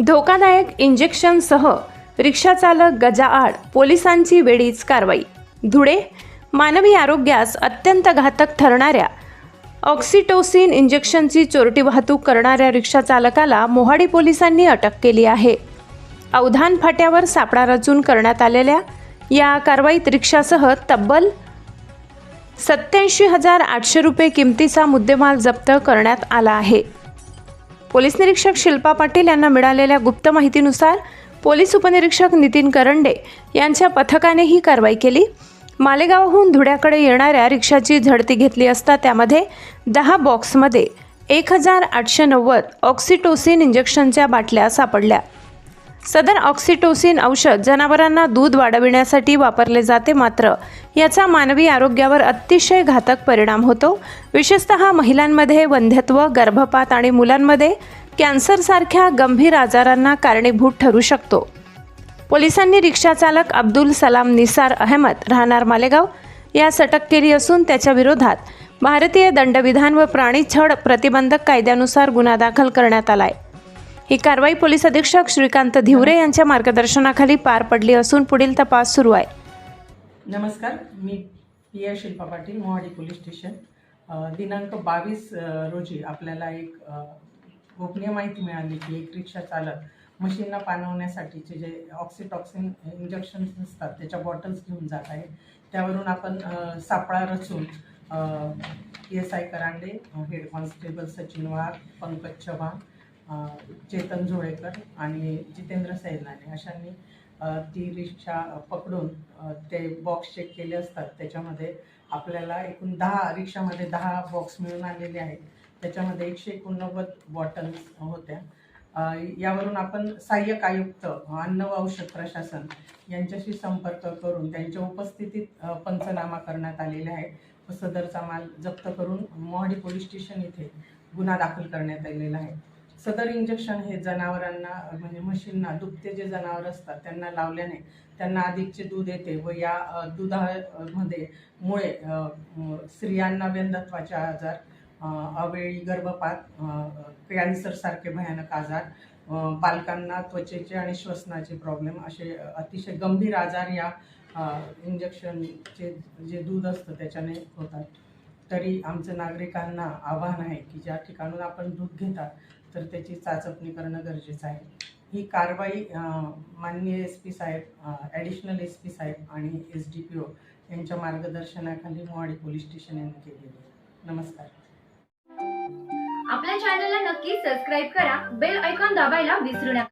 धोकादायक इंजेक्शनसह रिक्षाचालक गजाआड पोलिसांची वेळीच कारवाई. धुळे मानवी आरोग्यास अत्यंत घातक ठरणाऱ्या ऑक्सिटोसिन इंजेक्शनची चोरटी वाहतूक करणाऱ्या रिक्षाचालकाला मोहाडी पोलिसांनी अटक केली आहे. अवधान फाट्यावर सापळा रचून करण्यात आलेल्या या कारवाईत रिक्षासह तब्बल सत्याऐंशी हजार आठशे रुपये किमतीचा मुद्देमाल जप्त करण्यात आला आहे. पोलीस निरीक्षक शिल्पा पाटील यांना मिळालेल्या गुप्त माहितीनुसार पोलीस उपनिरीक्षक नितीन करंडे यांच्या पथकाने ही कारवाई केली. मालेगावहून धुळ्याकडे येणाऱ्या रिक्षाची झडती घेतली असता त्यामध्ये दहा बॉक्समध्ये एक हजार आठशे नव्वद ऑक्सिटोसिन इंजेक्शनच्या बाटल्या सापडल्या. सदर ऑक्सिटोसिन औषध जनावरांना दूध वाढविण्यासाठी वापरले जाते मात्र याचा मानवी आरोग्यावर अतिशय घातक परिणाम होतो. विशेषतः महिलांमध्ये वंध्यत्व गर्भपात आणि मुलांमध्ये कॅन्सरसारख्या गंभीर आजारांना कारणीभूत ठरू शकतो. पोलिसांनी रिक्षाचालक अब्दुल सलाम निसार अहमद राहणार मालेगाव यास अटक केली असून त्याच्या विरोधात भारतीय दंडविधान व प्राणी छळ प्रतिबंधक कायद्यानुसार गुन्हा दाखल करण्यात आलाय. ही कारवाई पोलीस अधीक्षक श्रीकांत धिवरे यांच्या मार्गदर्शनाखाली पार पडली असून पुढील तपास सुरू आहे. नमस्कार मी P I Shilpa Patil Mohadi police station. दिनांक बावीस रोजी आपल्याला एक गोपनीय माहिती मिळाली की एक रिक्षा चालक मशीनला पाणवण्यासाठीचे जे ऑक्सिटॉक्सिन इंजेक्शन्स असतात त्याच्या बॉटल्स घेऊन जात आहे. त्यावरून आपण सापळा रचून P S I Karande head constable Sachin Wagh Pankaj Chavan Chetan Zolekar आणि जितेंद्र सैलाने अशांनी ती रिक्षा पकडून ते बॉक्स चेक केले असतात. त्याच्यामध्ये आपल्याला एकूण दहा रिक्षामध्ये दहा बॉक्स मिळून आलेले आहेत. त्याच्यामध्ये एकशे एकोणनव्वद बॉटल्स होत्या. यावरून आपण सहाय्यक आयुक्त अन्न व औषध प्रशासन यांच्याशी संपर्क करून त्यांच्या उपस्थितीत पंचनामा करण्यात आलेले आहे सदरचा माल जप्त करून मोहाडी पोलीस स्टेशन इथे गुन्हा दाखल करण्यात आलेला आहे. सदर इंजेक्शन हे जनावरांना म्हणजे म्हशींना दुभते जे जनावर असतात त्यांना लावल्याने त्यांना अधिकचे दूध येते व या दुधामध्ये मुळे स्त्रियांना व्यंधत्वाचे आजार अवेळी गर्भपात कॅन्सरसारखे भयानक आजार बालकांना त्वचेचे आणि श्वसनाचे प्रॉब्लेम असे अतिशय गंभीर आजार या इंजेक्शनचे जे दूध असतं त्याच्याने होतात. तरी आमचं नागरिकांना आव्हान आहे की ज्या ठिकाणून आपण दूध घेतात तर त्याची चाचपणी करणं गरजेचं आहे. ही कारवाई माननीय एस पी साहेब ॲडिशनल एस पी साहेब आणि एस डी पी ओ यांच्या मार्गदर्शनाखाली मोहाडी पोलीस स्टेशन यांनी केलेली आहे. नमस्कार. आपल्या चॅनलला नक्की सबस्क्राईब करा बेल ऐकॉन दाबायला विसरू नका.